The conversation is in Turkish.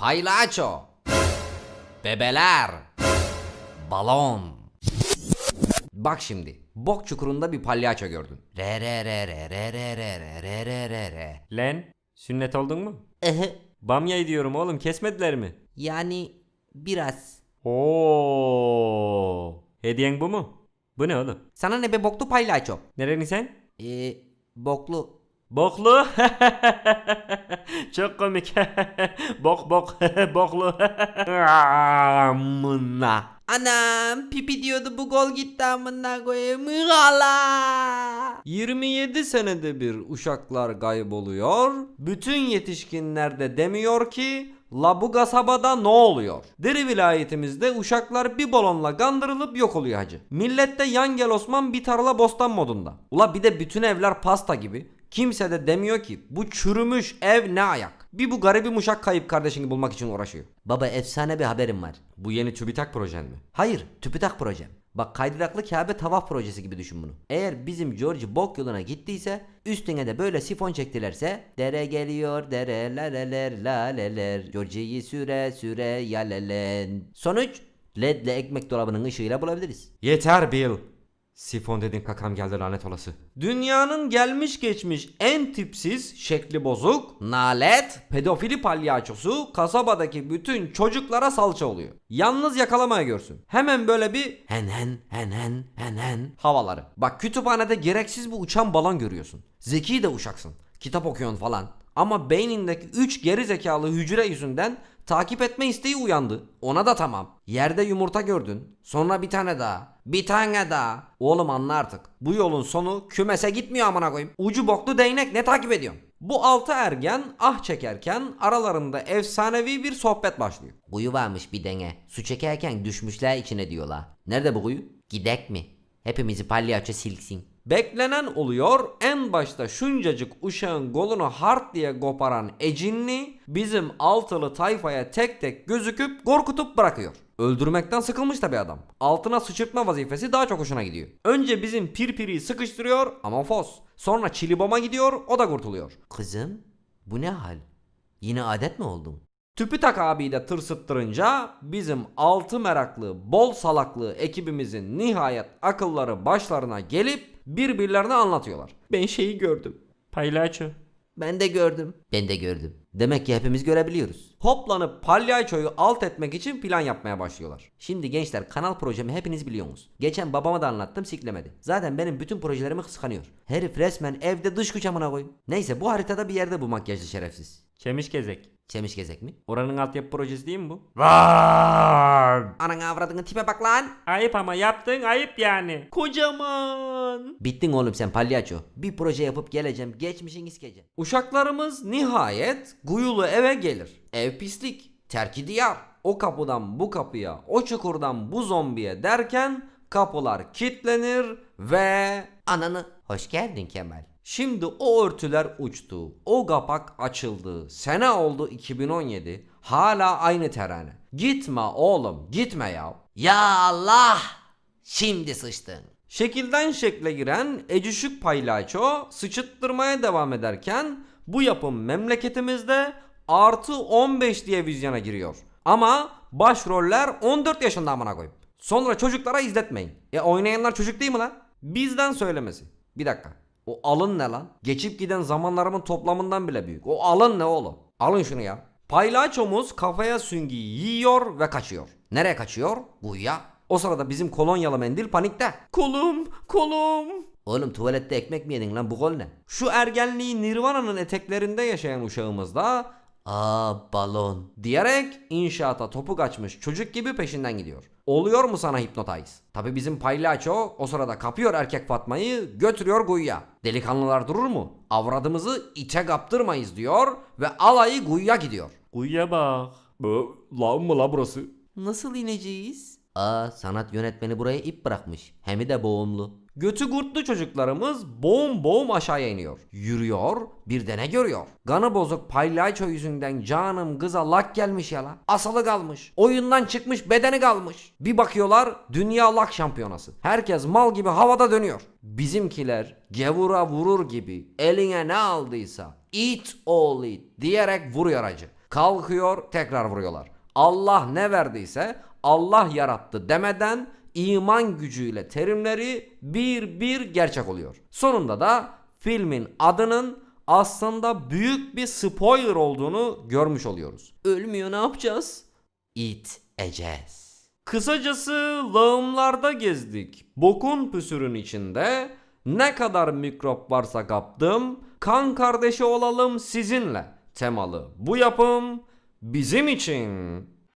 Paylaço. Bebeler. Balon. Bak şimdi. Bok çukurunda bir palyaço gördün. Re re re re re re re re re re re re. Len, sünnet oldun mu? Ehe. Bamya diyorum oğlum kesmediler mi? Yani biraz. Oo. Hediyen bu mu? Bu ne oğlum? Sana ne be boklu palyaço? Nereni sen? Ee, boklu. Boklu. Çok komik. bok bok boklu. Amına. Anam pipi diyordu bu gol gitti amına koyayım. Hala. 27 senede bir uşaklar kayboluyor. Bütün yetişkinler de demiyor ki La bu kasabada ne oluyor? Deri vilayetimizde uşaklar bir balonla kandırılıp yok oluyor hacı. Millette yan gel Osman bir tarla bostan modunda. Ula bir de bütün evler pasta gibi. Kimse de demiyor ki bu çürümüş ev ne ayak. Bir bu garibim uşak kayıp kardeşini bulmak için uğraşıyor. Baba efsane bir haberim var. Bu yeni TÜBİTAK projen mi? Hayır, TÜBİTAK projem. Bak kaydıraklı Kabe tavaf projesi gibi düşün bunu. Eğer bizim George bok yoluna gittiyse üstüne de böyle sifon çektilerse dere geliyor dere laleler laleler George'yi süre süre yalelen. Sonuç ledle ekmek dolabının ışığıyla bulabiliriz. Yeter Bill. Sifon dedin kakam geldi lanet olası. Dünyanın gelmiş geçmiş en tipsiz, şekli bozuk, nalet, pedofili palyaçosu kasabadaki bütün çocuklara salça oluyor. Yalnız yakalamaya görsün. Hemen böyle bir hen hen hen hen hen hen havaları. Bak kütüphanede gereksiz bir uçan balon görüyorsun. Zeki de uşaksın. Kitap okuyorsun falan. Ama beynindeki 3 geri zekalı hücre yüzünden takip etme isteği uyandı. Ona da tamam. Yerde yumurta gördün. Sonra bir tane daha. Bir tane daha. Oğlum anla artık. Bu yolun sonu kümese gitmiyor amına koyayım. Ucu boklu değnek ne takip ediyorsun? Bu altı ergen ah çekerken aralarında efsanevi bir sohbet başlıyor. Kuyu varmış bir dene. Su çekerken düşmüşler içine diyorlar. Nerede bu kuyu? Gidek mi? Hepimizi palyaço silksin. Beklenen oluyor. En başta şuncacık uşağın golunu hart diye koparan Ecinli bizim altılı tayfaya tek tek gözüküp korkutup bırakıyor. Öldürmekten sıkılmış tabi adam. Altına sıçırtma vazifesi daha çok hoşuna gidiyor. Önce bizim pirpiriyi sıkıştırıyor ama fos. Sonra çiliboma gidiyor o da kurtuluyor. Kızım bu ne hal? Yine adet mi oldun? Tüpütak abiyi de tırsıttırınca bizim altı meraklı, bol salaklı ekibimizin nihayet akılları başlarına gelip birbirlerine anlatıyorlar. Ben şeyi gördüm. Paylaço. Ben de gördüm. Ben de gördüm. Demek ki hepimiz görebiliyoruz. Hoplanıp palyaçoyu alt etmek için plan yapmaya başlıyorlar. Şimdi gençler kanal projemi hepiniz biliyorsunuz. Geçen babama da anlattım siklemedi. Zaten benim bütün projelerimi kıskanıyor. Herif resmen evde dış güç amına koyayım. Neyse bu haritada bir yerde bu makyajlı şerefsiz. Çemiş gezek. Çemiş gezek mi? Oranın altyapı projesi değil mi bu? Ananı avradını tipe bak lan. Ayıp ama yaptın ayıp yani. Kocaman. Bittin oğlum sen palyaço. Bir proje yapıp geleceğim. Geçmişin iskece. Uşaklarımız nihayet Guyulu eve gelir. Ev pislik. Terki diyar. O kapıdan bu kapıya, o çukurdan bu zombiye derken kapılar kilitlenir ve... Ananı hoş geldin Kemal. Şimdi o örtüler uçtu. O kapak açıldı. Sene oldu 2017. Hala aynı terane. Gitme oğlum gitme ya. Ya Allah! Şimdi sıçtın. Şekilden şekle giren ecüşük paylaço sıçıttırmaya devam ederken bu yapım memleketimizde artı 15 diye vizyona giriyor. Ama başroller 14 yaşında amına koyup. Sonra çocuklara izletmeyin. E oynayanlar çocuk değil mi lan? Bizden söylemesi. Bir dakika. O alın ne lan? Geçip giden zamanlarımın toplamından bile büyük. O alın ne oğlum? Alın şunu ya. Paylaçomuz kafaya süngü yiyor ve kaçıyor. Nereye kaçıyor? Kuyuya. O sırada bizim kolonyalı mendil panikte. Kolum, kolum. Oğlum tuvalette ekmek mi yedin lan bu kol ne? Şu ergenliği Nirvana'nın eteklerinde yaşayan uşağımız da Aa balon diyerek inşaata topu kaçmış çocuk gibi peşinden gidiyor. Oluyor mu sana hipnotize? Tabi bizim paylaço o sırada kapıyor erkek Fatma'yı götürüyor kuyuya. Delikanlılar durur mu? Avradımızı ite kaptırmayız diyor ve alayı kuyuya gidiyor. Uyuya bak. Bu lan mı la burası? Nasıl ineceğiz? Aa sanat yönetmeni buraya ip bırakmış. Hem de boğumlu. Götü kurtlu çocuklarımız boğum boğum aşağıya iniyor. Yürüyor bir de ne görüyor? Kanı bozuk palyaço yüzünden canım kıza lak gelmiş ya la. Asalı kalmış. Oyundan çıkmış bedeni kalmış. Bir bakıyorlar dünya lak şampiyonası. Herkes mal gibi havada dönüyor. Bizimkiler gevura vurur gibi eline ne aldıysa it all it diyerek vuruyor acı. Kalkıyor tekrar vuruyorlar. Allah ne verdiyse Allah yarattı demeden iman gücüyle terimleri bir bir gerçek oluyor. Sonunda da filmin adının aslında büyük bir spoiler olduğunu görmüş oluyoruz. Ölmüyor ne yapacağız? It eceğiz. Kısacası lağımlarda gezdik. Bokun püsürün içinde ne kadar mikrop varsa kaptım. Kan kardeşi olalım sizinle. Temalı bu yapım bizim için.